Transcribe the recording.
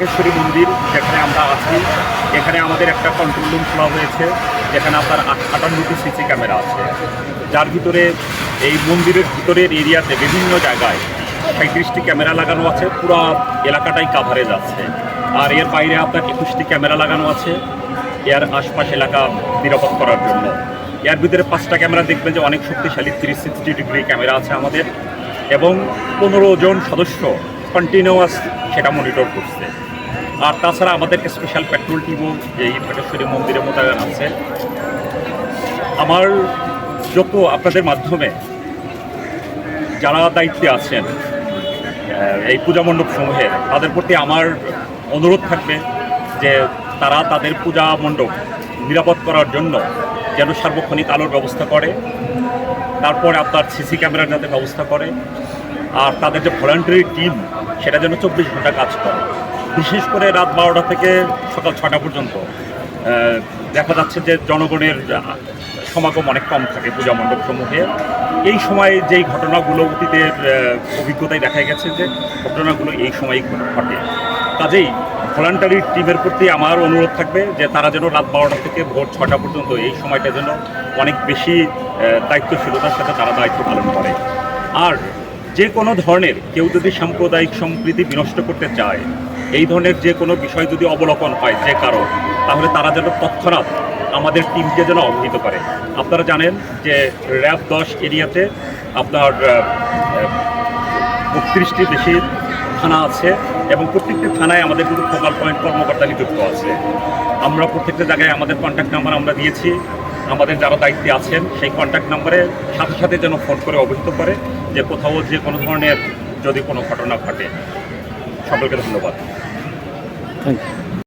ঢাকেশ্বরী মন্দির, যেখানে আমরা আছি। এখানে আমাদের একটা কন্ট্রোল রুম খোলা হয়েছে, যেখানে আপনার আট- আটান্নটি সিসি ক্যামেরা আছে। যার ভিতরে, এই মন্দিরের ভিতরের এরিয়াতে বিভিন্ন জায়গায় সাঁত্রিশটি ক্যামেরা লাগানো আছে, পুরো এলাকাটাই কাভারেজ আছে। আর এর বাইরে আপনার একুশটি ক্যামেরা লাগানো আছে, এর আশপাশ এলাকা নিরাপদ করার জন্য। এর ভিতরে পাঁচটা ক্যামেরা দেখবেন যে অনেক শক্তিশালী থ্রি সিক্সটি ডিগ্রি ক্যামেরা আছে আমাদের। এবং পনেরো জন সদস্য কন্টিনিউয়াস সেটা মনিটর করছে। আর তাছাড়া আমাদের স্পেশাল পেট্রোল টিমও এই ভেটেশ্বরী মন্দিরে মোতায়েন আছে। আমার যত আপনাদের মাধ্যমে যারা দায়িত্বে আছেন এই পূজা মণ্ডপ সমূহে, তাদের প্রতি আমার অনুরোধ থাকবে যে তারা তাদের পূজা মণ্ডপ নিরাপদ করার জন্য যেন সার্বক্ষণিক আলোর ব্যবস্থা করে, তারপরে আপনার সিসি ক্যামেরার যাতে ব্যবস্থা করে, আর তাদের যে ভলান্টারি টিম, সেটা যেন চব্বিশ ঘণ্টা কাজ করে। বিশেষ করে রাত বারোটা থেকে সকাল ছটা পর্যন্ত। দেখা যাচ্ছে যে জনগণের সমাগম অনেক কম থাকে পূজা মণ্ডপ সমূহে। এই সময় যেই ঘটনাগুলো অতীতের অভিজ্ঞতায় দেখা গেছে যে ঘটনাগুলো এই সময়ই ঘটে। কাজেই ভলান্টারি টিমের প্রতি আমার অনুরোধ থাকবে যে তারা যেন রাত বারোটা থেকে ভোর ছটা পর্যন্ত এই সময়টা যেন অনেক বেশি দায়িত্বশীলতার সাথে তারা দায়িত্ব পালন করে। আর যে কোনো ধরনের কেউ যদি সাম্প্রদায়িক সম্প্রীতি বিনষ্ট করতে চায় এই ধরনের যে কোনো বিষয় যদি অবলোকন হয় যে কারণ তাহলে তারা যেন তৎক্ষণাৎ আমাদের টিমকে যেন অবহিত করে। আপনারা জানেন যে র্যাব দশ এরিয়াতে আপনার বত্রিশটি বেশি থানা আছে এবং প্রত্যেকটি থানায় আমাদের কিন্তু ফোকাল পয়েন্ট কর্মকর্তা নিযুক্ত আছে। আমরা প্রত্যেকটা জায়গায় আমাদের কন্ট্যাক্ট নাম্বার আমরা দিয়েছি। আমাদের যারা দায়িত্বে আছেন, সেই কন্ট্যাক্ট নাম্বারে সাথে সাথে যেন ফোন করে অবহিত করে যে কোথাও যে কোনো ধরনের যদি কোনো ঘটনা ঘটে। সকলকে ধন্যবাদ। Thank you